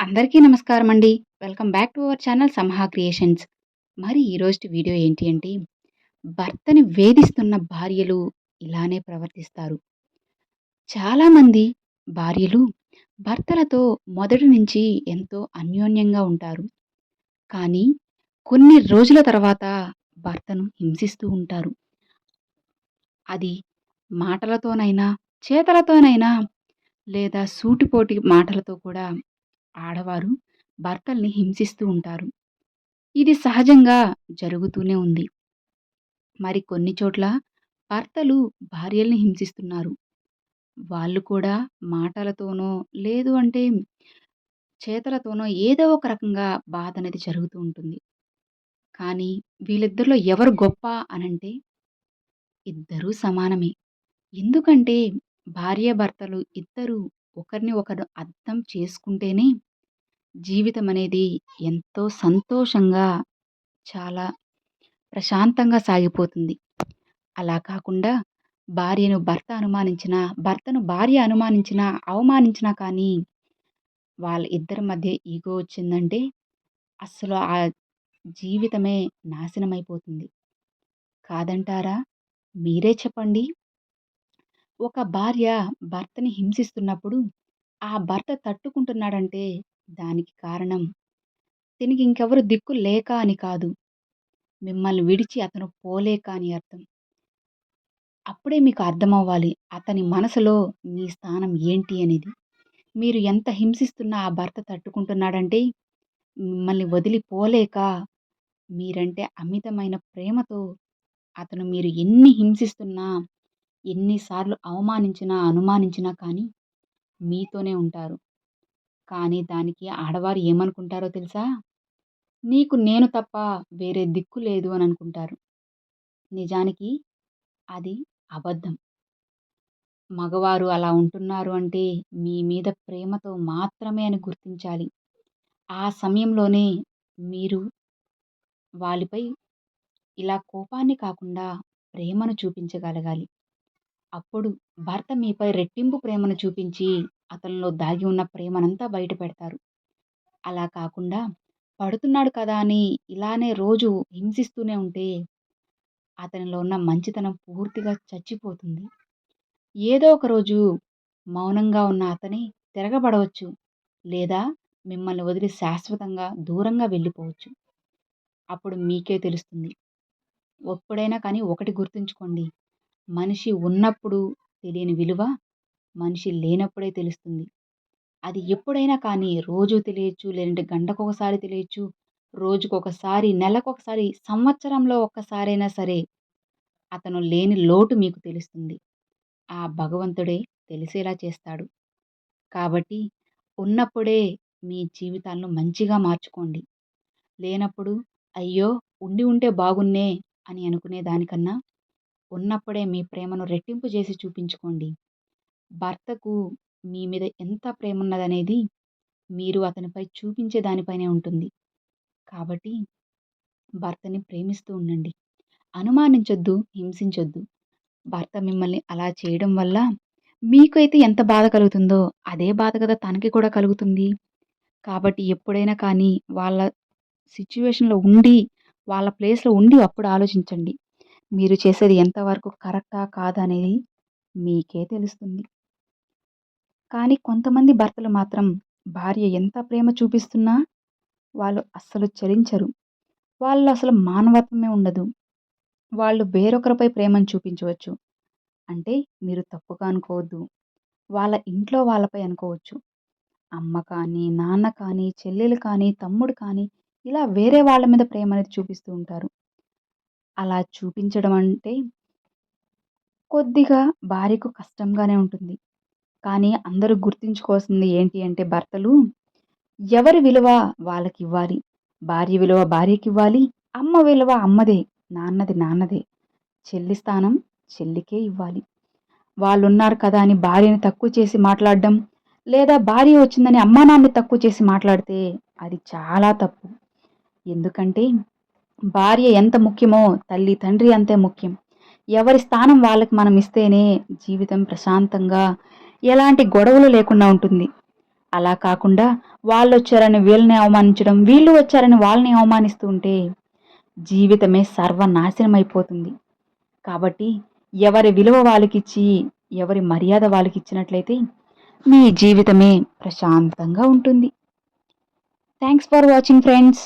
అందరికీ నమస్కారం అండి. Welcome back to our channel Samaha creations. మరి ఈరోజు వీడియో ఏంటి అంటే, భర్తని వేధిస్తున్న భార్యలు ఇలానే ప్రవర్తిస్తారు. చాలామంది భార్యలు భర్తలతో మొదటి నుంచి ఎంతో అన్యోన్యంగా ఉంటారు. కానీ కొన్ని రోజుల తర్వాత భర్తను హింసిస్తూ ఉంటారు. అది మాటలతోనైనా, చేతలతోనైనా లేదా సూటిపోటి మాటలతో కూడా ఆడవారు భర్తల్ని హింసిస్తూ ఉంటారు. ఇది సహజంగా జరుగుతూనే ఉంది. మరి కొన్ని చోట్ల భర్తలు భార్యల్ని హింసిస్తున్నారు. వాళ్ళు కూడా మాటలతోనో, లేదు అంటే చేతలతోనో ఏదో ఒక రకంగా బాధ అనేది జరుగుతూ ఉంటుంది. కానీ వీళ్ళిద్దరిలో ఎవరు గొప్ప అనంటే ఇద్దరూ సమానమే. ఎందుకంటే భార్యాభర్తలు ఇద్దరూ ఒకరిని ఒకరు అర్థం చేసుకుంటేనే జీవితం అనేది ఎంతో సంతోషంగా, చాలా ప్రశాంతంగా సాగిపోతుంది. అలా కాకుండా భార్యను భర్త అనుమానించినా, భర్తను భార్య అనుమానించినా, అవమానించినా కానీ వాళ్ళ ఇద్దరి మధ్య ఈగో వచ్చిందంటే అస్సలు ఆ జీవితమే నాశనమైపోతుంది. కాదంటారా? మీరే చెప్పండి. ఒక భార్య భర్తని హింసిస్తున్నప్పుడు ఆ భర్త తట్టుకుంటున్నాడంటే దానికి కారణం తినికి ఇంకెవరు దిక్కు లేక అని కాదు. మిమ్మల్ని విడిచి అతను పోలేక అని అర్థం. అప్పుడే మీకు అర్థమవ్వాలి అతని మనసులో మీ స్థానం ఏంటి అనేది. మీరు ఎంత హింసిస్తున్నా ఆ భర్త తట్టుకుంటున్నాడంటే మిమ్మల్ని వదిలిపోలేక మీరంటే అమితమైన ప్రేమతో అతను మీరు ఎన్ని హింసిస్తున్నా, ఎన్నిసార్లు అవమానించినా, అనుమానించినా కానీ మీతోనే ఉంటారు. కానీ దానికి ఆడవారు ఏమనుకుంటారో తెలుసా? నీకు నేను తప్ప వేరే దిక్కు లేదు అని అనుకుంటారు. నిజానికి అది అబద్ధం. మగవారు అలా ఉంటున్నారు అంటే మీ మీద ప్రేమతో మాత్రమే అని గుర్తించాలి. ఆ సమయంలోనే మీరు వాళ్ళపై ఇలా కోపాన్ని కాకుండా ప్రేమను చూపించగలగాలి. అప్పుడు భర్త మీపై రెట్టింపు ప్రేమను చూపించి అతనిలో దాగి ఉన్న ప్రేమనంతా బయట పెడతారు. అలా కాకుండా పడుతున్నాడు కదా అని ఇలానే రోజు హింసిస్తూనే ఉంటే అతనిలో ఉన్న మంచితనం పూర్తిగా చచ్చిపోతుంది. ఏదో ఒక రోజు మౌనంగా ఉన్న అతని తిరగబడవచ్చు. లేదా మిమ్మల్ని వదిలి శాశ్వతంగా దూరంగా వెళ్ళిపోవచ్చు. అప్పుడు మీకే తెలుస్తుంది. ఎప్పుడైనా కానీ ఒకటి గుర్తుంచుకోండి. మనిషి ఉన్నప్పుడు తెలియని విలువ మనిషి లేనప్పుడే తెలుస్తుంది. అది ఎప్పుడైనా కానీ రోజు తెలియచ్చు, లేదంటే గంటకొకసారి తెలియచ్చు, రోజుకొకసారి, నెలకొకసారి, సంవత్సరంలో ఒక్కసారైనా సరే అతను లేని లోటు మీకు తెలుస్తుంది. ఆ భగవంతుడే తెలిసేలా చేస్తాడు. కాబట్టి ఉన్నప్పుడే మీ జీవితాలను మంచిగా మార్చుకోండి. లేనప్పుడు అయ్యో! ఉండి ఉంటే బాగున్నే అని అనుకునే దానికన్నా ఉన్నప్పుడే మీ ప్రేమను రెట్టింపు చేసి చూపించుకోండి. భర్తకు మీ మీద ఎంత ప్రేమ ఉన్నదనేది మీరు అతనిపై చూపించే దానిపైనే ఉంటుంది. కాబట్టి భర్తని ప్రేమిస్తూ ఉండండి. అనుమానించొద్దు, హింసించొద్దు. భర్త మిమ్మల్ని అలా చేయడం వల్ల మీకైతే ఎంత బాధ కలుగుతుందో అదే బాధ కదా తనకి కూడా కలుగుతుంది. కాబట్టి ఎప్పుడైనా కానీ వాళ్ళ సిచ్యువేషన్లో ఉండి, వాళ్ళ ప్లేస్‌లో ఉండి అప్పుడు ఆలోచించండి. మీరు చేసేది ఎంతవరకు కరెక్టా? కాదా? అనేది మీకే తెలుస్తుంది. కానీ కొంతమంది భర్తలు మాత్రం భార్య ఎంత ప్రేమ చూపిస్తున్నా వాళ్ళు అస్సలు చలించరు. వాళ్ళు అసలు మానవత్వమే ఉండదు. వాళ్ళు వేరొకరిపై ప్రేమను చూపించవచ్చు. అంటే మీరు తప్పుగా అనుకోవద్దు. వాళ్ళ ఇంట్లో వాళ్ళపై అనుకోవచ్చు. అమ్మ కానీ, నాన్న కానీ, చెల్లెలు కానీ, తమ్ముడు కానీ ఇలా వేరే వాళ్ళ మీద ప్రేమ అనేది చూపిస్తూ ఉంటారు. అలా చూపించడం అంటే కొద్దిగా భార్యకు కష్టంగానే ఉంటుంది. కానీ అందరూ గుర్తుంచుకోవాల్సింది ఏంటి అంటే భర్తలు ఎవరి విలువ వాళ్ళకి ఇవ్వాలి భార్య విలువ భార్యకి ఇవ్వాలి అమ్మ విలువ అమ్మదే. నాన్నది నాన్నదే. చెల్లి స్థానం చెల్లికే ఇవ్వాలి. వాళ్ళున్నారు కదా అని భార్యని తక్కువ చేసి మాట్లాడడం, లేదా భార్య వచ్చిందని అమ్మానాన్నని తక్కువ చేసి మాట్లాడితే అది చాలా తప్పు. ఎందుకంటే భార్య ఎంత ముఖ్యమో తల్లి, తండ్రి అంతే ముఖ్యం. ఎవరి స్థానం వాళ్ళకి మనం ఇస్తేనే జీవితం ప్రశాంతంగా ఎలాంటి గొడవలు లేకుండా ఉంటుంది. అలా కాకుండా వాళ్ళు వచ్చారని వీళ్ళని అవమానించడం వీళ్ళు వచ్చారని వాళ్ళని అవమానిస్తూ ఉంటే జీవితమే సర్వనాశనం అయిపోతుంది కాబట్టి ఎవరి విలువ వాళ్ళకిచ్చి ఎవరి మర్యాద వాళ్ళకి ఇచ్చినట్లయితే మీ జీవితమే ప్రశాంతంగా ఉంటుంది థ్యాంక్స్ ఫర్ వాచింగ్ ఫ్రెండ్స్